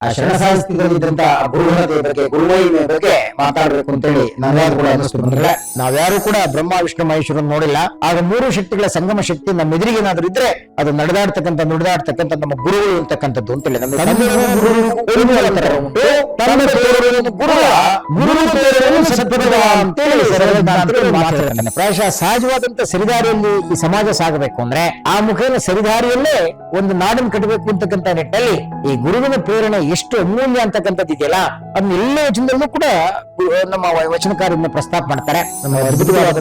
ಆ ಶರಣ ಸಾಹಿತ್ಯದಲ್ಲಿದ್ದಂತ ಗುರುಘನತೆ ಬಗ್ಗೆ ಗುರುಮಹಿಮೆ ಬಗ್ಗೆ ಮಾತಾಡಬೇಕು ಅಂತೇಳಿ ನಾವ್ಯಾರು ಕೂಡ ಅನ್ನಿಸ್ತು ಬಂದ್ರೆ. ನಾವ್ಯಾರು ಕೂಡ ಬ್ರಹ್ಮ ವಿಷ್ಣು ಮಹೇಶ್ವರನ್ ನೋಡಿಲ್ಲ. ಆಗ ಮೂರು ಶಕ್ತಿಗಳ ಸಂಗಮ ಶಕ್ತಿ ನಮ್ಮ ಎದುರಿಗೆ ಏನಾದ್ರೂ ಇದ್ರೆ ಅದು ನಡೆದಾಡ್ತಕ್ಕಂಥ ನುಡಿದಾಡ್ತಕ್ಕಂಥ ನಮ್ಮ ಗುರುಗಳು ಅಂತಕ್ಕಂಥದ್ದು ಅಂತ ಹೇಳಿ ಪ್ರಾಯಶಃ ಸಹಜವಾದಂತ ಸರಿದಾರಿಯಲ್ಲಿ ಈ ಸಮಾಜ ಸಾಗಬೇಕು ಅಂದ್ರೆ ಆ ಮುಖೇನ ಸರಿದಾರಿಯಲ್ಲೇ ಒಂದು ನಾಡನ್ನು ಕಟ್ಟಬೇಕು ಅಂತಕ್ಕಂಥ ನಿಟ್ಟಲ್ಲಿ ಈ ಗುರುವಿನ ಪ್ರೇರಣೆ ಎಷ್ಟು ಅಮೂಲ್ಯ ಅಂತಕ್ಕಂಥದ್ದು ಇದೆಯಲ್ಲ ಅದನ್ನ ಎಲ್ಲ ವಚನದಲ್ಲೂ ಕೂಡ ನಮ್ಮ ವಚನಕಾರನ್ನ ಪ್ರಸ್ತಾಪ ಮಾಡ್ತಾರೆ. ನಮ್ಮ ಅದ್ಭುತವಾದ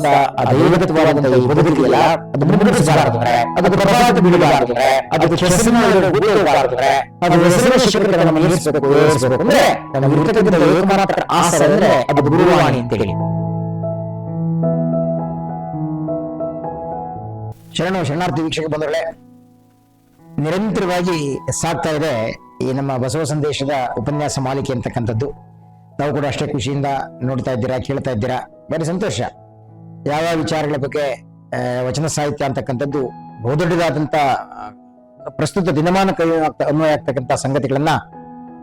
ದೈವಗತವಾದಂತ ಬದುಕಿದೆಯಲ್ಲ ಅದು ಮುಗಿಸಬಾರದು ಅದಕ್ಕೆ ಪ್ರಭಾವ ಬೀಳಬಾರದು ಅದಕ್ಕೆ ಕೆಸರಿನ ಗುರುಬಾರದು ಅದು ಹೆಸರಿನ ಶಿಖರಕ್ಕೆ ನಮ್ಮ ಏರಿಸಬೇಕು ಏರಿಸಬೇಕು ಅಂದ್ರೆ ನಮ್ಮ ಇರ್ತಕ್ಕಂಥ ಏಕಮಾತ್ರ ಆಸರೆ ಅಂದ್ರೆ ಅದು ಗುರುವಾಣಿ ಅಂತೇಳಿ. ಶರಣ ಶರಣಾರ್ಥಿ ವೀಕ್ಷಕ ಬಂದವಳೆ ನಿರಂತರವಾಗಿ ಸಾಗ್ತಾ ಇದೆ ಈ ನಮ್ಮ ಬಸವ ಸಂದೇಶದ ಉಪನ್ಯಾಸ ಮಾಲಿಕೆ ಅಂತಕ್ಕಂಥದ್ದು. ನಾವು ಕೂಡ ಅಷ್ಟೇ ಖುಷಿಯಿಂದ ನೋಡ್ತಾ ಇದ್ದೀರಾ, ಕೇಳ್ತಾ ಇದ್ದೀರಾ. ಬೇರೆ ಸಂತೋಷ. ಯಾವ ವಿಚಾರಗಳ ಬಗ್ಗೆ ವಚನ ಸಾಹಿತ್ಯ ಅಂತಕ್ಕಂಥದ್ದು ಬಹುದೊಡ್ಡದಾದಂಥ ಪ್ರಸ್ತುತ ದಿನಮಾನ ಅನ್ವಯ- ಅನ್ವಯ ಆಗ್ತಕ್ಕಂಥ ಸಂಗತಿಗಳನ್ನ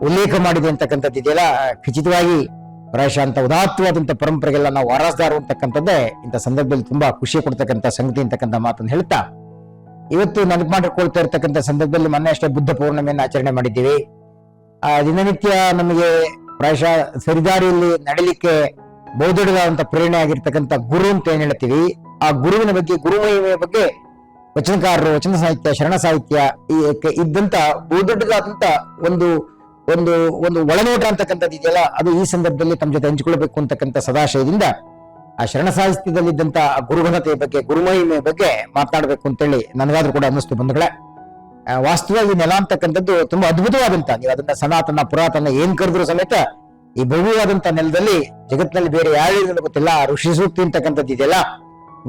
ಉಲ್ಲೇಖ ಮಾಡಿದೆ ಅಂತಕ್ಕಂಥದ್ದು ಇದೆಯಲ್ಲ. ಖಚಿತವಾಗಿ ಪ್ರಾಯಶಃ ಅಂತ ಉದಾತ್ತವಾದಂತ ಪರಂಪರೆಗೆಲ್ಲ ನಾವು ವಾರಸ್ದಾರು ಅಂತಕ್ಕಂಥದ್ದೇ ಇಂಥ ಸಂದರ್ಭದಲ್ಲಿ ತುಂಬಾ ಖುಷಿ ಕೊಡ್ತಕ್ಕಂಥ ಸಂಗತಿ ಅಂತಕ್ಕಂಥ ಮಾತನ್ನು ಹೇಳ್ತಾ ಇವತ್ತು ನೆನಪು ಮಾಡಿಕೊಳ್ತಾ ಇರ್ತಕ್ಕಂಥ ಸಂದರ್ಭದಲ್ಲಿ ಮೊನ್ನೆ ಅಷ್ಟೇ ಬುದ್ಧ ಪೌರ್ಣಮಿಯನ್ನು ಆಚರಣೆ ಮಾಡಿದ್ದೀವಿ. ಆ, ದಿನನಿತ್ಯ ನಮಗೆ ಪ್ರಾಯಶಃ ಸರಿದಾರಿಯಲ್ಲಿ ನಡಲಿಕ್ಕೆ ಬಹುದೊಡ್ಡದಾದಂತ ಪ್ರೇರಣೆ ಆಗಿರ್ತಕ್ಕಂಥ ಗುರು ಅಂತ ಏನ್ ಹೇಳ್ತೀವಿ, ಆ ಗುರುವಿನ ಬಗ್ಗೆ ಗುರುಮಹಿಮೆಯ ಬಗ್ಗೆ ವಚನಕಾರರು, ವಚನ ಸಾಹಿತ್ಯ, ಶರಣ ಸಾಹಿತ್ಯ, ಈ ಇದ್ದಂತ ಬಹುದೊಡ್ಡದಾದಂತ ಒಂದು ಒಂದು ಒಂದು ಒಳನೋಟ ಅಂತಕ್ಕಂಥದ್ದು ಇದೆಯಲ್ಲ, ಅದು ಈ ಸಂದರ್ಭದಲ್ಲಿ ತಮ್ಮ ಜೊತೆ ಹಂಚಿಕೊಳ್ಬೇಕು ಅಂತಕ್ಕಂಥ ಸದಾಶಯದಿಂದ ಆ ಶರಣ ಸಾಹಿತ್ಯದಲ್ಲಿದ್ದಂತ ಆ ಗುರುಘನತೆಯ ಬಗ್ಗೆ ಗುರುಮಹಿಮೆ ಬಗ್ಗೆ ಮಾತನಾಡಬೇಕು ಅಂತೇಳಿ ನನಗಾದ್ರೂ ಕೂಡ ಅನ್ನಿಸ್ತು ಬಂಧುಗಳೇ. ವಾಸ್ತವವಾಗಿ ನೆಲ ಅಂತಕ್ಕಂಥದ್ದು ತುಂಬಾ ಅದ್ಭುತವಾದಂತ, ನೀವು ಅದನ್ನ ಸನಾತನ, ಪುರಾತನ ಏನ್ ಕರೆದ್ರು ಸಮೇತ ಈ ಭವ್ಯವಾದಂತ ನೆಲದಲ್ಲಿ ಜಗತ್ತಿನಲ್ಲಿ ಬೇರೆ ಯಾರಿಗೂ ಗೊತ್ತಿಲ್ಲ ಋಷಿ ಸೂಕ್ತಿ ಅಂತಕ್ಕಂಥದ್ದು ಇದೆಯಲ್ಲ.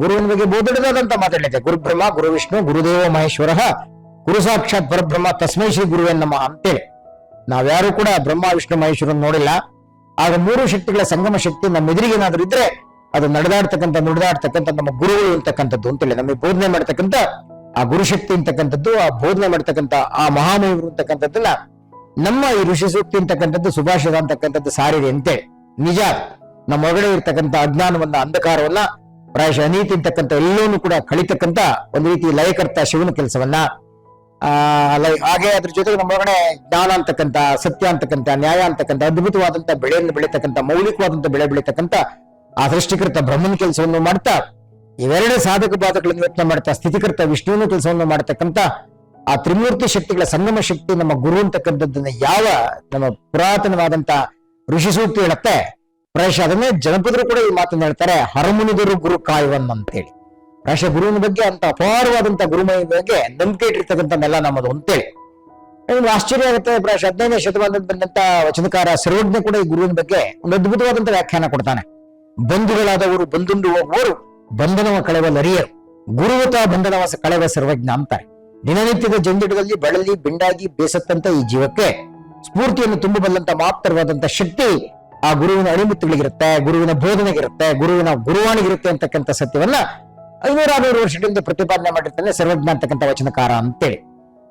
ಗುರುವಿನ ಬಗ್ಗೆ ಬಹುದೊಡ್ಡದಾದಂತ ಮಾತಾಡಿದೆ ಗುರುಬ್ರಹ್ಮ, ಗುರು ವಿಷ್ಣು, ಗುರುದೇವ ಮಹೇಶ್ವರ, ಗುರು ಸಾಕ್ಷಾತ್ ಪರಬ್ರಹ್ಮ, ತಸ್ಮೈ ಶ್ರೀ ಗುರುವೇ ನಮ್ಮ ಅಂತೇಳಿ. ನಾವ್ಯಾರು ಕೂಡ ಬ್ರಹ್ಮ, ವಿಷ್ಣು ಮಹೇಶ್ವರನ್ ನೋಡಿಲ್ಲ. ಆಗ ಮೂರು ಶಕ್ತಿಗಳ ಸಂಗಮ ಶಕ್ತಿ ನಮ್ಮ ಎದುರಿಗೆ ಏನಾದ್ರು ಇದ್ರೆ ಅದು ನಡೆದಾಡ್ತಕ್ಕಂಥ, ನುಡಿದಾಡ್ತಕ್ಕಂಥ, ನಮ್ಮ ಗುರುಗಳು ಇರ್ತಕ್ಕಂಥದ್ದು ಅಂತೇಳಿ ನಮಗೆ ಬೋಧನೆ ಮಾಡ್ತಕ್ಕಂಥ, ಆ ಗುರುಶಕ್ತಿ ಅಂತಕ್ಕಂಥದ್ದು, ಆ ಬೋಧನೆ ಮಾಡ್ತಕ್ಕಂಥ, ಆ ಮಹಾಮಯರು ಅಂತಕ್ಕಂಥದ್ದನ್ನ ನಮ್ಮ ಈ ಋಷಿ ಸೂಕ್ತಿ ಅಂತಕ್ಕಂಥದ್ದು ಸುಭಾಷಿತ ಅಂತಕ್ಕಂಥದ್ದು ಸಾರಿದೆ ಅಂತೆ ನಿಜ, ನಮ್ಮ ಒಳಗಡೆ ಇರ್ತಕ್ಕಂಥ ಅಜ್ಞಾನವನ್ನ, ಅಂಧಕಾರವನ್ನ, ಪ್ರಾಯಶಃ ಅನೀತಿ ಅಂತಕ್ಕಂಥ ಎಲ್ಲವನ್ನೂ ಕೂಡ ಕಳಿತಕ್ಕಂಥ ಒಂದು ರೀತಿ ಲಯಕರ್ತ ಶಿವನ ಕೆಲಸವನ್ನ, ಆ ಹಾಗೆ ಅದ್ರ ಜೊತೆಗೆ ನಮ್ಮ ಒಳಗಡೆ ಜ್ಞಾನ ಅಂತಕ್ಕಂಥ, ಸತ್ಯ ಅಂತಕ್ಕಂಥ, ನ್ಯಾಯ ಅಂತಕ್ಕಂಥ ಅದ್ಭುತವಾದಂತಹ ಬೆಳೆಯನ್ನು ಬೆಳೀತಕ್ಕಂಥ ಮೌಲಿಕವಾದಂತಹ ಬೆಳೆ ಬೆಳೀತಕ್ಕಂಥ ಆ ಸೃಷ್ಟಿಕೃತ ಬ್ರಹ್ಮನ ಕೆಲಸವನ್ನು ಮಾಡ್ತಾ, ಇವೆರಡೇ ಸಾಧಕ ಬಾಧಗಳನ್ನು ಯತ್ನ ಮಾಡ್ತಾ ಸ್ಥಿತಿಕೃತ ವಿಷ್ಣುವಿನ ಕೆಲಸವನ್ನು ಮಾಡತಕ್ಕಂತ ಆ ತ್ರಿಮೂರ್ತಿ ಶಕ್ತಿಗಳ ಸಂಗಮ ಶಕ್ತಿ ನಮ್ಮ ಗುರು ಅಂತಕ್ಕಂಥದ್ದನ್ನ ಯಾವ ನಮ್ಮ ಪುರಾತನವಾದಂತ ಋಷಿ ಸೂಕ್ತಿ ಹೇಳುತ್ತೆ? ಪ್ರಾಯಶ ಅದನ್ನೇ ಜನಪದರು ಕೂಡ ಈ ಮಾತನ್ನ ಹೇಳ್ತಾರೆ, ಹರಮುನಿದರು ಗುರು ಕಾಯುವನ್ ಅಂತೇಳಿ. ಪ್ರಾಯಶ ಗುರುವಿನ ಬಗ್ಗೆ ಅಂತ ಅಪಾರವಾದಂತ ಗುರುಮಯ ಬಗ್ಗೆ ನಂಬಿಕೆ ಇಟ್ಟಿರ್ತಕ್ಕಂಥ ನೆಲ ನಮ್ಮದು ಅಂತೇಳಿ. ನಿಮ್ಗೆ ಆಶ್ಚರ್ಯ ಆಗುತ್ತೆ, ಪ್ರಾಯಶ ಹದಿನೈದನೇ ಶತಮಾನದಲ್ಲಿ ಬಂದಂತ ವಚನಕಾರ ಸರ್ವಜ್ಞ ಕೂಡ ಈ ಗುರುವಿನ ಬಗ್ಗೆ ಒಂದು ಅದ್ಭುತವಾದಂತ ವ್ಯಾಖ್ಯಾನ ಕೊಡ್ತಾನೆ. ಬಂಧುಗಳಾದವರು ಬಂಧುಂಡು ಹೋಗುವವರು ಬಂಧನವ ಕಳೆವ ಲರಿಯರು ಗುರುವತ ಬಂಧನವ ಕಳೆವ ಸರ್ವಜ್ಞ ಅಂತಾರೆ. ದಿನನಿತ್ಯದ ಜಂಜಡದಲ್ಲಿ ಬಳಲಿ ಬಿಂಡಾಗಿ ಬೇಸತ್ತಂತ ಈ ಜೀವಕ್ಕೆ ಸ್ಫೂರ್ತಿಯನ್ನು ತುಂಬಬಲ್ಲಂತ ಮಾತ್ರವಾದಂತ ಶಕ್ತಿ ಆ ಗುರುವಿನ ಅಣಿಮುತ್ತುಗಳಿಗಿರುತ್ತೆ, ಗುರುವಿನ ಬೋಧನೆಗಿರುತ್ತೆ, ಗುರುವಿನ ಗುರುವಾಣಿಗಿರುತ್ತೆ ಅಂತಕ್ಕಂಥ ಸತ್ಯವನ್ನ ಐನೂರ ಆರ್ನೂರು ವರ್ಷಗಳಿಂದ ಪ್ರತಿಪಾದನೆ ಮಾಡಿರ್ತಾನೆ ಸರ್ವಜ್ಞ ಅಂತಕ್ಕಂಥ ವಚನಕಾರ ಅಂತೇಳಿ.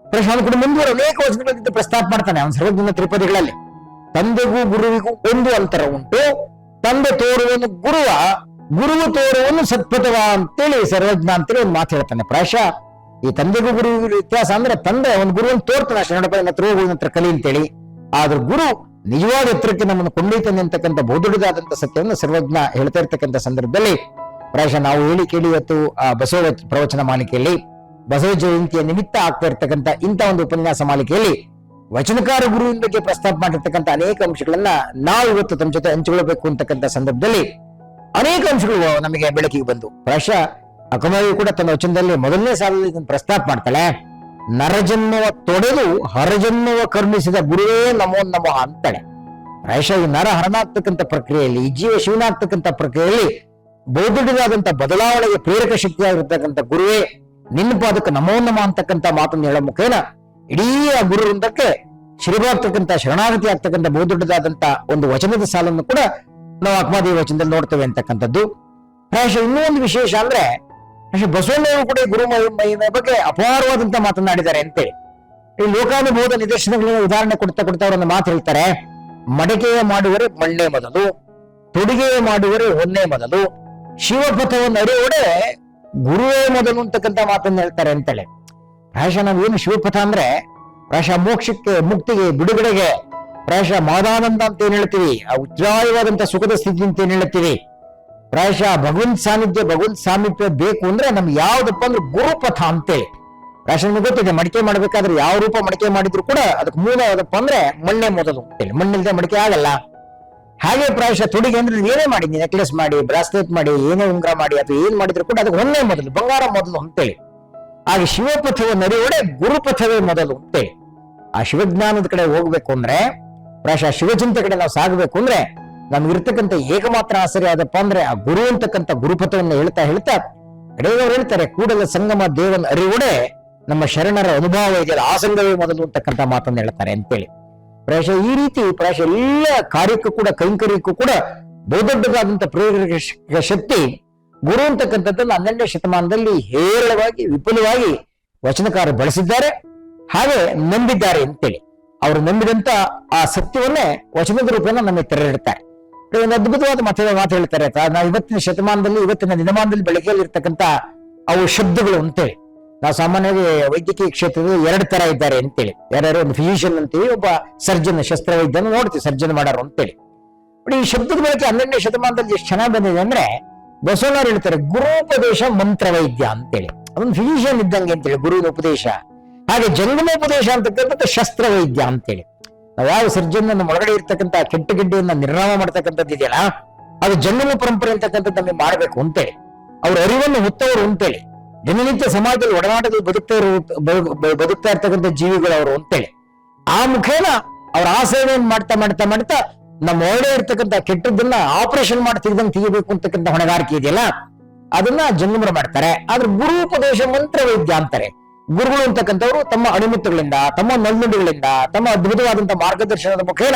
ಪ್ರಶ್ನೆ ಕೂಡ ಮುಂದುವರೆ ಅನೇಕ ವಚನಗಳಿಂದ ಪ್ರಸ್ತಾಪ ಮಾಡ್ತಾನೆ. ಅವನು ಸರ್ವಜ್ಞನ ತ್ರಿಪದಿಗಳಲ್ಲಿ. ತಂದೆಗೂ ಗುರುವಿಗೂ ಒಂದು ಅಂತರ ಉಂಟು ತಂದೆ ತೋರುವನು ಗುರುವ, ಗುರುವು ತೋರುವನು ಸತ್ಪಥವ ಅಂತೇಳಿ ಸರ್ವಜ್ಞ ಅಂತೇಳಿ ಒಂದು ಮಾತು ಹೇಳ್ತಾನೆ. ಪ್ರಾಯಶಃ ಈ ತಂದೆಗೂ ಗುರು ವ್ಯತ್ಯಾಸ ಅಂದ್ರೆ ತಂದೆ ಒಂದು ಗುರುವನ್ನು ತೋರ್ತಾನೆ. ಅಷ್ಟೇ ನೋಡಪ್ಪ ನನ್ನ ಹತ್ರ ಹೋಗು ಕಲಿ ಅಂತೇಳಿ. ಆದ್ರೆ ಗುರು ನಿಜವಾದ ಎತ್ತರಕ್ಕೆ ನಮ್ಮನ್ನು ಕೊಂಡೊಯ್ತಾನೆ ಅಂತಕ್ಕಂಥ ಬಹುದೊಡ್ಡದಾದಂತ ಸತ್ಯವನ್ನು ಸರ್ವಜ್ಞ ಹೇಳ್ತಾ ಇರ್ತಕ್ಕಂಥ ಸಂದರ್ಭದಲ್ಲಿ ಪ್ರಾಯಶಃ ನಾವು ಹೇಳಿ ಕೇಳಿ ಇವತ್ತು ಆ ಬಸವ ಪ್ರವಚನ ಮಾಲಿಕೆಯಲ್ಲಿ ಬಸವ ಜಯಂತಿಯ ನಿಮಿತ್ತ ಆಗ್ತಾ ಇರ್ತಕ್ಕಂಥ ಇಂಥ ಒಂದು ಉಪನ್ಯಾಸ ಮಾಲಿಕೆಯಲ್ಲಿ ವಚನಕಾರ ಗುರುವಿನ ಬಗ್ಗೆ ಪ್ರಸ್ತಾಪ ಮಾಡಿರ್ತಕ್ಕಂಥ ಅನೇಕ ಅಂಶಗಳನ್ನ ನಾವು ಇವತ್ತು ತಮ್ಮ ಜೊತೆ ಹಂಚಿಕೊಳ್ಳಬೇಕು ಅಂತಕ್ಕಂಥ ಸಂದರ್ಭದಲ್ಲಿ ಅನೇಕ ಅಂಶಗಳು ನಮಗೆ ಬೆಳಕಿಗೆ ಬಂದು. ಪ್ರಾಯಶಃ ಅಕಮವಿ ಕೂಡ ತನ್ನ ವಚನದಲ್ಲಿ ಮೊದಲನೇ ಸಾಲದಲ್ಲಿ ಇದನ್ನು ಪ್ರಸ್ತಾಪ ಮಾಡ್ತಾಳೆ. ನರಜನ್ಮವ ತೊಡೆದು ಹರಜನ್ಮವ ಕರ್ಮಿಸಿದ ಗುರುವೇ ನಮೋ ನಮ ಅಂತಾಳೆ. ಪ್ರಾಯಶ ಈ ನರ ಹರನಾಗ್ತಕ್ಕಂಥ ಪ್ರಕ್ರಿಯೆಯಲ್ಲಿ, ಈ ಜೀವ ಶಿವನಾಗ್ತಕ್ಕಂಥ ಪ್ರಕ್ರಿಯೆಯಲ್ಲಿ ಬಹುದೊಡ್ಡದಾದಂತ ಬದಲಾವಣೆಗೆ ಪ್ರೇರಕ ಶಕ್ತಿಯಾಗಿರ್ತಕ್ಕಂಥ ಗುರುವೇ ನಿನ್ನ ಪಾದಕ್ಕೆ ನಮೋ ನಮ ಅಂತಕ್ಕಂಥ ಮಾತನ್ನು ಹೇಳೋ ಮುಖೇನ ಇಡೀ ಆ ಗುರು ವೃಂದಕ್ಕೆ ಶಿರಬಾಗ್ತಕ್ಕಂಥ ಶರಣಾಗತಿ ಆಗ್ತಕ್ಕಂಥ ಬಹುದೊಡ್ಡದಾದಂತ ಒಂದು ವಚನದ ಸಾಲನ್ನು ಕೂಡ ನಾವು ಆತ್ಮಾದೇವಿ ವಚನದಲ್ಲಿ ನೋಡ್ತೇವೆ ಅಂತಕ್ಕಂಥದ್ದು. ಪ್ರಾಯಶಃ ಇನ್ನೂ ಒಂದು ವಿಶೇಷ ಅಂದ್ರೆ ಬಸವಣ್ಣವರು ಕೂಡ ಗುರು ಮಹಿಮೆಯ ಬಗ್ಗೆ ಅಪಾರವಾದಂತ ಮಾತನಾಡಿದ್ದಾರೆ ಅಂತೇಳಿ ಈ ಲೋಕಾನುಭವದ ನಿದರ್ಶನಗಳಿಗೆ ಉದಾಹರಣೆ ಕೊಡ್ತಾ ಕೊಡ್ತಾ ಅವರನ್ನು ಮಾತು ಹೇಳ್ತಾರೆ. ಮಡಿಕೆಯ ಮಾಡುವರೆ ಮಣ್ಣೆ ಮೊದಲು, ತೊಡುಗೆಯ ಮಾಡುವರೆ ಹೊನ್ನೆ ಮೊದಲು, ಶಿವಪಥವನ್ನು ಅರಿಯೋಡೆ ಗುರುವೇ ಮೊದಲು ಅಂತಕ್ಕಂಥ ಮಾತನ್ನು ಹೇಳ್ತಾರೆ ಅಂತೇಳಿ. ಪ್ರಾಯಶಃ ನಾವೇನು ಶಿವಪಥ ಅಂದ್ರೆ ಪ್ರಾಯಶಃ ಮೋಕ್ಷಕ್ಕೆ, ಮುಕ್ತಿಗೆ, ಬಿಡುಗಡೆಗೆ ಪ್ರಾಯಶಃ ಮಾದಾನಂದ ಅಂತ ಏನ್ ಹೇಳ್ತೀವಿ? ಆ ಉಜ್ಜಾಯವಾದಂತ ಸುಖದ ಸ್ಥಿತಿ ಅಂತ ಏನ್ ಹೇಳ್ತೀವಿ? ಪ್ರಾಯಶಃ ಭಗವಂತ ಸಾನ್ನಿಧ್ಯ, ಭಗವಂತ ಸಾಮೀಪ್ಯ ಬೇಕು ಅಂದ್ರೆ ನಮ್ಗೆ ಯಾವ್ದಪ್ಪ ಅಂದ್ರೆ ಗುರುಪಥ ಅಂತೇಳಿ. ಪ್ರಾಯಶಃ ನಿಮ್ಗೆ ಗೊತ್ತಿದೆ, ಮಡಿಕೆ ಮಾಡ್ಬೇಕಾದ್ರೆ ಯಾವ ರೂಪ ಮಡಿಕೆ ಮಾಡಿದ್ರು ಕೂಡ ಅದಕ್ಕೆ ಮೂಲ ಯಾವ್ದಪ್ಪ ಅಂದ್ರೆ ಮಣ್ಣೆ ಮೊದಲು ಅಂತೇಳಿ. ಮಣ್ಣಿಲ್ದೆ ಮಡಿಕೆ ಆಗಲ್ಲ. ಹಾಗೆ ಪ್ರಾಯಶಃ ತೊಡಿಗೆ ಅಂದ್ರೆ ಏನೇ ಮಾಡಿ, ನೆಕ್ಲೆಸ್ ಮಾಡಿ, ಬ್ರಾಸ್ಲೆಟ್ ಮಾಡಿ, ಏನೇ ಉಂಗ್ರ ಮಾಡಿ ಅಥವಾ ಏನ್ ಮಾಡಿದ್ರು ಕೂಡ ಅದಕ್ಕೆ ಒಂದೇ ಮೊದಲು, ಬಂಗಾರ ಮೊದಲು ಅಂತೇಳಿ. ಹಾಗೆ ಶಿವಪಥವ ನಡೆಯೋಡೆ ಗುರುಪಥವೇ ಮೊದಲು ಆ ಶಿವಜ್ಞಾನದ ಕಡೆ ಹೋಗ್ಬೇಕು ಅಂದ್ರೆ, ಪ್ರಾಯಶಃ ಶಿವಚಿಂತೆ ಕಡೆ ನಾವು ಸಾಗಬೇಕು ಅಂದ್ರೆ ನಮ್ಗಿರ್ತಕ್ಕಂಥ ಏಕಮಾತ್ರ ಆಸರೆ ಆದಪ್ಪ ಅಂದ್ರೆ, ಆ ಗುರು ಅಂತಕ್ಕಂಥ ಗುರುಪಥವನ್ನು ಹೇಳ್ತಾ ಹೇಳ್ತಾ ಕಡೆಯವರು ಹೇಳ್ತಾರೆ, ಕೂಡಲ ಸಂಗಮ ದೇವನ ಅರಿವುಡೆ ನಮ್ಮ ಶರಣರ ಅನುಭವ ಇದೆಯಲ್ಲ ಆ ಸಂಘವೇ ಮೊದಲು ಅಂತಕ್ಕಂಥ ಮಾತನ್ನು ಹೇಳ್ತಾರೆ ಅಂತೇಳಿ. ಪ್ರಾಯಶಃ ಈ ರೀತಿ, ಪ್ರಾಯಶಃ ಎಲ್ಲ ಕಾರ್ಯಕ್ಕೂ ಕೂಡ, ಕೈಂಕರ್ಯಕ್ಕೂ ಕೂಡ ಬಹುದೊಡ್ಡದಾದಂತ ಪ್ರೇರಕ ಶಕ್ತಿ ಗುರು ಅಂತಕ್ಕಂಥದ್ದನ್ನು ಹನ್ನೆರಡನೇ ಶತಮಾನದಲ್ಲಿ ಹೇರಳವಾಗಿ, ವಿಪುಲವಾಗಿ ವಚನಕಾರರು ಬಳಸಿದ್ದಾರೆ. ಹಾಗೆ ನಂಬಿದ್ದಾರೆ ಅಂತೇಳಿ. ಅವರು ನಂಬಿದಂತ ಆ ಸತ್ಯವನ್ನೇ ವಚನದ ರೂಪೇಣ ನಮಗೆ ತೆರೆದಿಡ್ತಾರೆ. ಒಂದು ಅದ್ಭುತವಾದ ಮತದ ಮಾತು ಹೇಳ್ತಾರೆ. ನಾವು ಇವತ್ತಿನ ಶತಮಾನದಲ್ಲಿ, ಇವತ್ತಿನ ದಿನಮಾನದಲ್ಲಿ ಬೆಳಗ್ಗೆಯಲ್ಲಿ ಇರ್ತಕ್ಕಂಥ ಅವು ಶಬ್ದಗಳು ಅಂತೇಳಿ. ನಾವು ಸಾಮಾನ್ಯವಾಗಿ ವೈದ್ಯಕೀಯ ಕ್ಷೇತ್ರದಲ್ಲಿ ಎರಡು ತರ ಇದ್ದಾರೆ ಅಂತೇಳಿ. ಯಾರ್ಯಾರು ಒಂದು ಫಿಸಿಷಿಯನ್ ಅಂತೀವಿ, ಒಬ್ಬ ಸರ್ಜನ್ ಶಸ್ತ್ರವೈದ್ಯನ ನೋಡ್ತೀವಿ ಸರ್ಜನ್ ಮಾಡೋರು ಅಂತೇಳಿ. ಈ ಶಬ್ದದ ಬಳಕೆ ಹನ್ನೆರಡನೇ ಶತಮಾನದಲ್ಲಿ ಎಷ್ಟು ಚೆನ್ನಾಗಿ ಬಂದಿದೆ ಅಂದ್ರೆ ಬಸವಣ್ಣವ್ರು ಹೇಳ್ತಾರೆ, ಗುರುಪದೇಶ ಮಂತ್ರವೈದ್ಯ ಅಂತೇಳಿ. ಅದೊಂದು ಫಿಸಿಷಿಯನ್ ಇದ್ದಂಗೆ ಅಂತೇಳಿ, ಗುರುವಿನ ಉಪದೇಶ. ಹಾಗೆ ಜಂಗಮೋಪದೇಶ ಅಂತಕ್ಕಂಥದ್ದು ಶಸ್ತ್ರವೈದ್ಯ ಅಂತೇಳಿ. ನಾವು ಯಾವ ಸರ್ಜನ್ ನಮ್ಮ ಒಳಗಡೆ ಇರ್ತಕ್ಕಂಥ ಕೆಟ್ಟ ಗಿಡ್ಡೆಯನ್ನ ನಿರ್ನಾಮ ಮಾಡ್ತಕ್ಕಂಥದ್ದು ಇದೆಯಲ್ಲ, ಅದು ಜಂಗಮ ಪರಂಪರೆ ಅಂತಕ್ಕಂಥದ್ದು ನಮಗೆ ಮಾಡಬೇಕು ಅಂತೇಳಿ. ಅವ್ರ ಅರಿವನ್ನು ಹೊತ್ತವರು ಅಂತೇಳಿ. ದಿನನಿತ್ಯ ಸಮಾಜದಲ್ಲಿ ಒಡನಾಟದಲ್ಲಿ ಬದುಕ್ತವರು ಇರೋ ಬದುಕ್ತಾ ಇರ್ತಕ್ಕಂಥ ಜೀವಿಗಳು ಅವರು ಅಂತೇಳಿ. ಆ ಮುಖೇನ ಅವ್ರ ಆಸೆಯನ್ನು ಮಾಡ್ತಾ ಮಾಡ್ತಾ ಮಾಡ್ತಾ ನಮ್ಮ ಒಳ್ಳೆ ಇರ್ತಕ್ಕಂಥ ಕೆಟ್ಟದ್ದನ್ನ ಆಪರೇಷನ್ ಮಾಡಿ ತೆಗೆದಂಗೆ ತೆಗಿಬೇಕು ಅಂತಕ್ಕಂಥ ಹೊಣೆಗಾರಿಕೆ ಇದೆಯಲ್ಲ? ಅದನ್ನ ಜನ್ಮರ ಮಾಡ್ತಾರೆ. ಆದ್ರೆ ಗುರು ಉಪದೇಶ ಮಂತ್ರ ವೈದ್ಯ ಅಂತಾರೆ. ಗುರುಗಳು ಅಂತಕ್ಕಂಥವ್ರು ತಮ್ಮ ಅಣಿಮುತ್ತುಗಳಿಂದ, ತಮ್ಮ ನಲ್ನುಡಿಗಳಿಂದ ತಮ್ಮ ಅದ್ಭುತವಾದಂತಹ ಮಾರ್ಗದರ್ಶನದ ಮುಖೇನ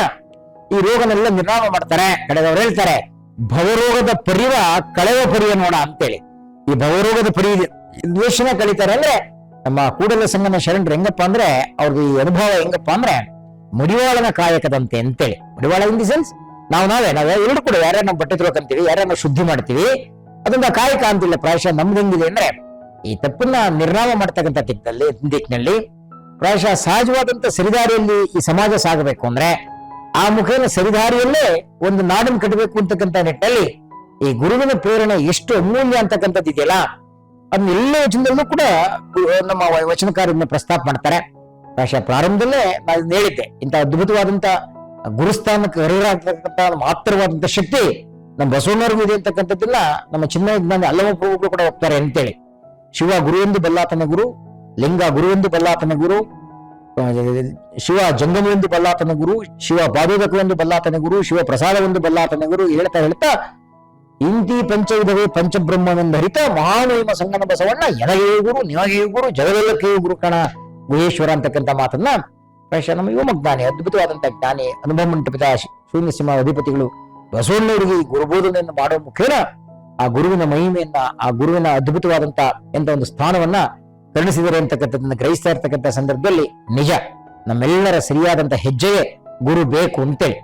ಈ ರೋಗನೆಲ್ಲ ನಿರ್ನಾಮ ಮಾಡ್ತಾರೆ. ಕಡೆದವ್ರು ಹೇಳ್ತಾರೆ, ಭವರೋಗದ ಪರಿವ ಕಳೆವ ಪರಿಯ ನೋಡ ಅಂತೇಳಿ. ಈ ಭವರೋಗದ ಪರಿ ದ್ವೇಷನ ಕಲಿತಾರೆ ಅಂದ್ರೆ ನಮ್ಮ ಕೂಡಲ ಸಂಗಮ ಶರಣರು ಹೆಂಗಪ್ಪ ಅಂದ್ರೆ ಅವ್ರದ್ದು ಈ ಅನುಭವ ಹೆಂಗಪ್ಪ ಅಂದ್ರೆ ಮಡಿವಾಳನ ಕಾಯಕದಂತೆ ಅಂತೇಳಿ. ಮಡಿವಾಳ ಇನ್ ದಿ ಸೆನ್ಸ್ ನಾವು ನಾವೇ ನಾವೇ ಎರಡು ಕೂಡ ಯಾರ್ಯಾರು ನಾವು ಬಟ್ಟೆ ತಿಳ್ಕೊಂತೀವಿ ಯಾರ್ಯಾರು ನಾವು ಶುದ್ಧಿ ಮಾಡ್ತೀವಿ, ಅದೊಂದು ಕಾಯಕ ಅಂತಿಲ್ಲ ಪ್ರಾಯಶಃ ನಮ್ದು ಹೆಂಗಿದೆ ಅಂದ್ರೆ, ಈ ತಪ್ಪನ್ನ ನಿರ್ನಾಮ ಮಾಡ್ತಕ್ಕಂಥ ದಿಕ್ಕಿನಲ್ಲಿ ದಿಕ್ಕಿನಲ್ಲಿ ಪ್ರಾಯಶಃ ಸಹಜವಾದಂತ ಸರಿದಾರಿಯಲ್ಲಿ ಈ ಸಮಾಜ ಸಾಗಬೇಕು ಅಂದ್ರೆ, ಆ ಮುಖೇನ ಸರಿದಾರಿಯಲ್ಲೇ ಒಂದು ನಾಡನ್ನು ಕಟ್ಟಬೇಕು ಅಂತಕ್ಕಂಥ ನಿಟ್ಟಲ್ಲಿ ಈ ಗುರುವಿನ ಪ್ರೇರಣೆ ಎಷ್ಟು ಅಮೂಲ್ಯ ಅಂತಕ್ಕಂಥದ್ದು ಇದೆಯಲ್ಲ ಅದನ್ನ ಎಲ್ಲ ವಚನದಲ್ಲೂ ಕೂಡ ನಮ್ಮ ವಚನಕಾರ ಪ್ರಸ್ತಾಪ ಮಾಡ್ತಾರೆ. ಪ್ರಾಯಶಃ ಪ್ರಾರಂಭದಲ್ಲೇ ನಾನು ಹೇಳಿದ್ದೆ. ಇಂಥ ಅದ್ಭುತವಾದಂತ ಗುರುಸ್ಥಾನಕ್ಕೆ ಹರಿಹರಾಗಿರ್ತಕ್ಕಂಥ ಮಾತ್ರವಾದಂತ ಶಕ್ತಿ ನಮ್ಮ ಬಸವಣ್ಣವ್ರಿಗೂ ಇದೆ ಅಂತಕ್ಕಂಥದ್ದೆಲ್ಲ ನಮ್ಮ ಚಿನ್ನ ಜ್ಞಾನ ಅಲ್ಲವ ಪ್ರಭುಗಳು ಕೂಡ ಹೋಗ್ತಾರೆ ಅಂತೇಳಿ. ಶಿವ ಗುರುವೆಂದು ಬಲ್ಲಾತನ ಗುರು, ಲಿಂಗ ಗುರುವೆಂದು ಬಲ್ಲಾತನ ಗುರು ಶಿವ ಜಂಗಮವೆಂದು ಬಲ್ಲಾತನ ಗುರು, ಶಿವ ಬಾಧೋದಕವೆಂದು ಬಲ್ಲಾತನ ಗುರು, ಶಿವ ಪ್ರಸಾದವೆಂದು ಬಲ್ಲಾತನ ಗುರು ಹೇಳ್ತಾ ಹೇಳ್ತಾ ಇಂತಿ ಪಂಚವಿಧವೇ ಪಂಚಬ್ರಹ್ಮವೆಂದರಿತ ಮಹಾಮಹಿಮ ಸಂಗಮ ಬಸವಣ್ಣ, ಎನಗೆಯೂ ಗುರು, ನಿನಗೆಯೂ ಗುರು ಜಗವೆಲ್ಲಕ್ಕೆಯೂ ಗುರು ಕಣ. ಗುಹೇಶ್ವರ ಅಂತಕ್ಕಂಥ ಮಾತನ್ನ ಪ್ರಾಯಶಃ ನಮ್ಮ ಯುವ ಜ್ಞಾನಿ ಅದ್ಭುತವಾದಂತ ಜ್ಞಾನಿ, ಅನುಭವ ಮಂಟಪದ ಶೂನ್ಯ ಸಿಂಹ ಅಧಿಪತಿಗಳು, ಬಸವಣ್ಣವರಿಗೆ ಈ ಗುರುಬೋಧನೆಯನ್ನು ಮಾಡುವ ಮುಖೇನ ಆ ಗುರುವಿನ ಮಹಿಮೆಯನ್ನ, ಆ ಗುರುವಿನ ಅದ್ಭುತವಾದಂತ ಎಂತ ಒಂದು ಸ್ಥಾನವನ್ನ ಕರುಣಿಸಿದರೆ ಅಂತಕ್ಕಂಥದ್ದನ್ನ ಗ್ರಹಿಸ್ತಾ ಇರ್ತಕ್ಕಂಥ ಸಂದರ್ಭದಲ್ಲಿ ನಿಜ, ನಮ್ಮೆಲ್ಲರ ಸರಿಯಾದಂತ ಹೆಜ್ಜೆಯೇ ಗುರು ಬೇಕು ಅಂತೇಳಿ.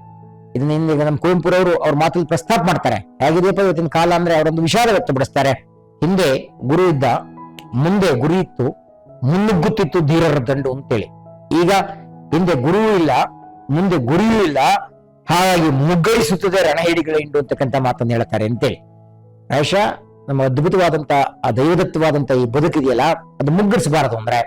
ಇದನ್ನ ಹಿಂದೆ ನಮ್ಮ ಕುವೆಂಪುರವರು ಅವ್ರ ಮಾತಲ್ಲಿ ಪ್ರಸ್ತಾಪ ಮಾಡ್ತಾರೆ. ಹೇಗಿದೆಯಪ್ಪ ಇವತ್ತಿನ ಕಾಲ ಅಂದ್ರೆ ಅವರೊಂದು ವಿಷಾದ ವ್ಯಕ್ತಪಡಿಸ್ತಾರೆ. ಹಿಂದೆ ಗುರು ಇದ್ದ, ಮುಂದೆ ಗುರಿ ಇತ್ತು. ಮುನ್ನುಗ್ಗುತ್ತಿತ್ತು ಧೀರರ ದಂಡು ಅಂತೇಳಿ. ಈಗ ಹಿಂದೆ ಗುರುವೂ ಇಲ್ಲ, ಮುಂದೆ ಗುರಿಯೂ ಇಲ್ಲ, ಹಾಗಾಗಿ ಮುಗ್ಗರಿಸುತ್ತದೆ ರಣಹೇಡಿಗಳ ಹಿಂಡು ಅಂತಕ್ಕಂಥ ಮಾತನ್ನು ಹೇಳ್ತಾರೆ ಅಂತೇಳಿ. ಪ್ರಾಯಶಃ ನಮ್ಮ ಅದ್ಭುತವಾದಂತ ಆ ದೈವದತ್ತವಾದಂತ ಈ ಬದುಕಿದೆಯಲ್ಲ, ಅದು ಮುಗ್ಗರಿಸಬಾರದು ಅಂದ್ರೆ,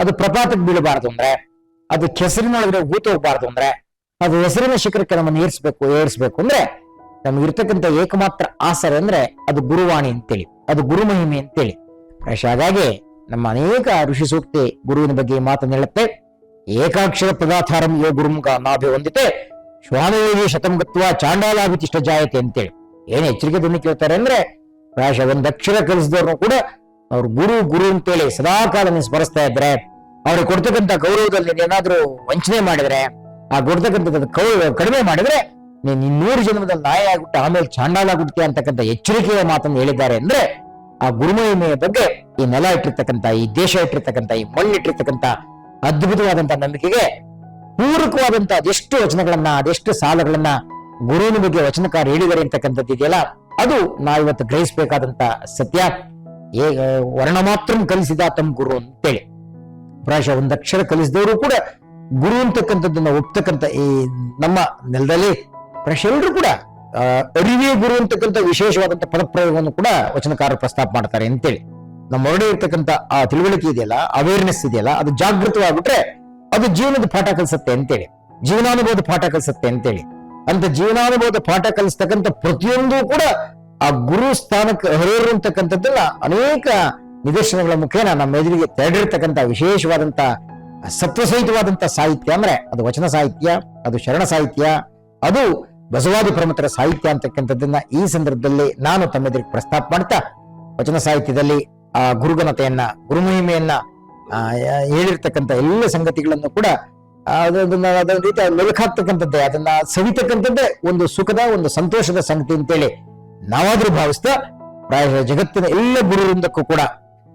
ಅದು ಪ್ರಪಾತಕ್ಕೆ ಬೀಳಬಾರದು ಅಂದ್ರೆ, ಅದು ಕೆಸರಿನೊಳಗಡೆ ಊತ ಹೋಗ್ಬಾರ್ದು ಅಂದ್ರೆ, ಅದು ಹೆಸರಿನ ಶಿಖರಕ್ಕೆ ನಮ್ಮನ್ನು ಏರಿಸಬೇಕು ಏರಿಸಬೇಕು ಅಂದ್ರೆ, ನಮ್ಗಿರ್ತಕ್ಕಂಥ ಏಕಮಾತ್ರ ಆಸರೆ ಅಂದ್ರೆ ಅದು ಗುರುವಾಣಿ ಅಂತೇಳಿ, ಅದು ಗುರುಮಹಿಮೆ ಅಂತೇಳಿ. ಪ್ರಾಯಶಃ ಹಾಗಾಗಿ ನಮ್ಮ ಅನೇಕ ಋಷಿ ಸೂಕ್ತಿ ಗುರುವಿನ ಬಗ್ಗೆ ಮಾತನ್ನು ಹೇಳುತ್ತೆ. ಏಕಾಕ್ಷರ ಪದಾರ್ಥಾರಂ ಯೋ ಗುರುಮುಖ ನಾಭಿ ಹೊಂದಿತೆ. ಶ್ವಾನಯೋಗಿ ಶತಂ ಗತ್ವ ಚಾಂಡಾಲಾಭಿತಿಷ್ಟ ಜಾಯತೆ ಅಂತೇಳಿ. ಏನ್ ದಿನ ಕೇಳ್ತಾರೆ ಅಂದ್ರೆ ಪ್ರಾಯಶಃ ಒಂದು ಅಕ್ಷರ ಕೂಡ ಅವ್ರು ಗುರು ಗುರು ಅಂತೇಳಿ ಸದಾ ಕಾಲ ನೀವು ಸ್ಮರಿಸ್ತಾ ಇದ್ರೆ, ಅವ್ರಿಗೆ ಕೊಡ್ತಕ್ಕಂಥ ಗೌರವದಲ್ಲಿ ಏನಾದ್ರೂ ವಂಚನೆ ಮಾಡಿದ್ರೆ, ಆ ಕೊಡ್ತಕ್ಕಂಥದ್ದು ಕಡಿಮೆ ಮಾಡಿದ್ರೆ ನೀನ್ ಇನ್ನೂರು ಜನ್ಮದಲ್ಲಿ ನಾಯ ಆಗ್ಬಿಟ್ಟು ಆಮೇಲೆ ಚಾಂಡಾಲ ಆಗ್ಬಿಡ್ತೀಯ ಅಂತಕ್ಕಂಥ ಎಚ್ಚರಿಕೆಯ ಮಾತನ್ನು ಹೇಳಿದ್ದಾರೆ ಅಂದ್ರೆ ಆ ಗುರುಮಹಿಮೆಯ ಬಗ್ಗೆ ಈ ನೆಲ ಇಟ್ಟಿರ್ತಕ್ಕಂಥ, ಈ ದೇಶ ಇಟ್ಟಿರ್ತಕ್ಕಂಥ, ಈ ಮಣ್ಣು ಇಟ್ಟಿರ್ತಕ್ಕಂಥ ಅದ್ಭುತವಾದಂತ ನಂಬಿಕೆಗೆ ಪೂರಕವಾದಂತ ಅದೆಷ್ಟು ವಚನಗಳನ್ನ, ಅದೆಷ್ಟು ಸಾಲಗಳನ್ನ ಗುರುವಿನ ಬಗ್ಗೆ ವಚನಕಾರ ಹೇಳಿದರೆ ಅಂತಕ್ಕಂಥದ್ದು ಇದೆಯಲ್ಲ, ಅದು ನಾವಿವತ್ತು ಗ್ರಹಿಸಬೇಕಾದಂತ ಸತ್ಯ. ವರ್ಣ ಮಾತ್ರ ಕಲಿಸಿದ ತಮ್ಮ ಗುರು ಅಂತೇಳಿ. ಪ್ರಾಯಶಃ ಒಂದಕ್ಷರ ಕಲಿಸಿದವರು ಕೂಡ ಗುರು ಅಂತಕ್ಕಂಥದ್ದನ್ನ ಒಪ್ತಕ್ಕಂಥ ಈ ನಮ್ಮ ನೆಲದಲ್ಲಿ, ಪ್ರಾಯಶಃ ಎಲ್ಲರೂ ಕೂಡ ಅರಿವೇ ಗುರು ಅಂತಕ್ಕಂಥ ವಿಶೇಷವಾದಂತ ಪದಪ್ರಯೋಗವನ್ನು ಕೂಡ ವಚನಕಾರ ಪ್ರಸ್ತಾಪ ಮಾಡ್ತಾರೆ ಅಂತೇಳಿ. ನಮ್ಮ ಹೊರಡೆ ಇರ್ತಕ್ಕಂಥ ಆ ತಿಳುವಳಿಕೆ ಇದೆಯಲ್ಲ ಅವೇರ್ನೆಸ್ ಇದೆಯಲ್ಲ, ಅದು ಜಾಗೃತವಾಗ್ಬಿಟ್ರೆ ಅದು ಜೀವನದ ಪಾಠ ಕಲಿಸುತ್ತೆ ಅಂತೇಳಿ. ಜೀವನಾನುಭವದ ಪಾಠ ಕಲಿಸುತ್ತೆ ಅಂತೇಳಿ. ಅಂತ ಜೀವನಾನುಭವದ ಪಾಠ ಕಲಿಸ್ತಕ್ಕಂಥ ಪ್ರತಿಯೊಂದು ಕೂಡ ಆ ಗುರು ಸ್ಥಾನಕ್ಕೆ ಹರಿಯರು ಅಂತಕ್ಕಂಥದ್ದನ್ನ ಅನೇಕ ನಿದರ್ಶನಗಳ ಮುಖೇನ ನಮ್ಮ ಎದುರಿಗೆ ತೆರಡಿರ್ತಕ್ಕಂಥ ವಿಶೇಷವಾದಂತ ಸತ್ವಸಹಿತವಾದಂತ ಸಾಹಿತ್ಯ ಅಂದ್ರೆ ಅದು ವಚನ ಸಾಹಿತ್ಯ, ಅದು ಶರಣ ಸಾಹಿತ್ಯ, ಅದು ಬಸವಾದಿ ಪ್ರಮುಖರ ಸಾಹಿತ್ಯ ಅಂತಕ್ಕಂಥದ್ದನ್ನ ಈ ಸಂದರ್ಭದಲ್ಲಿ ನಾನು ತಮ್ಮೆದುರಿಗೆ ಪ್ರಸ್ತಾಪ ಮಾಡ್ತಾ ವಚನ ಸಾಹಿತ್ಯದಲ್ಲಿ ಆ ಗುರುಘನತೆಯನ್ನ, ಗುರುಮಹಿಮೆಯನ್ನ ಹೇಳಿರ್ತಕ್ಕಂಥ ಎಲ್ಲ ಸಂಗತಿಗಳನ್ನು ಕೂಡ ಅದು ಅದನ್ನ ಅದೊಂದು ರೀತಿ ಅದನ್ನ ಸವಿತಕ್ಕಂಥದ್ದೇ ಒಂದು ಸುಖದ, ಒಂದು ಸಂತೋಷದ ಸಂಗತಿ ಅಂತೇಳಿ ನಾವಾದ್ರೂ ಭಾವಿಸ್ತಾ ಪ್ರಾಯಶಃ ಜಗತ್ತಿನ ಎಲ್ಲ ಗುರುವೃಂದಕ್ಕೂ ಕೂಡ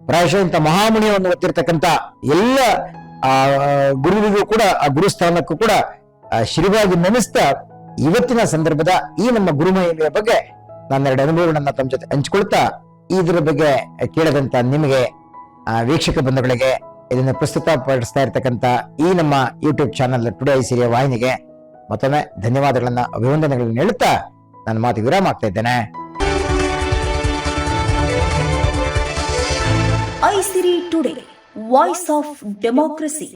ಪ್ರಾಯಶಃ ಇಂಥ ಮಹಾಮುನಿಯನ್ನು ಒತ್ತಿರ್ತಕ್ಕಂಥ ಎಲ್ಲ, ಆ, ಗುರುವಿಗೂ ಕೂಡ, ಆ ಗುರುಸ್ಥಾನಕ್ಕೂ ಕೂಡ ಶಿರವಾಗಿ ನೆನೆಸ್ತಾ ಇವತ್ತಿನ ಸಂದರ್ಭದ ಈ ನಮ್ಮ ಗುರುಮಹಿಮೆಯ ಬಗ್ಗೆ ನನ್ನೆರಡು ಅನುಭವಗಳನ್ನ ತಮ್ಮ ಜೊತೆ ಹಂಚಿಕೊಳ್ತಾ ಇದರ ಬಗ್ಗೆ ಕೇಳದಂತ ನಿಮಗೆ ವೀಕ್ಷಕ ಬಂಧುಗಳಿಗೆ ಇದನ್ನು ಪ್ರಸ್ತುತ ಪಡಿಸ್ತಾ ಇರ್ತಕ್ಕಂಥ ಈ ನಮ್ಮ ಯೂಟ್ಯೂಬ್ ಚಾನಲ್ ಟುಡೇ ಸಿರಿಯ ವಾಹಿನಿಗೆ ಮತ್ತೊಮ್ಮೆ ಧನ್ಯವಾದಗಳನ್ನ, ಅಭಿನಂದನೆಗಳನ್ನು ಹೇಳುತ್ತಾ ನನ್ನ ಮಾತು ವಿರಾಮ ಆಗ್ತಾ ಇದ್ದೇನೆ. Aisiri today voice of democracy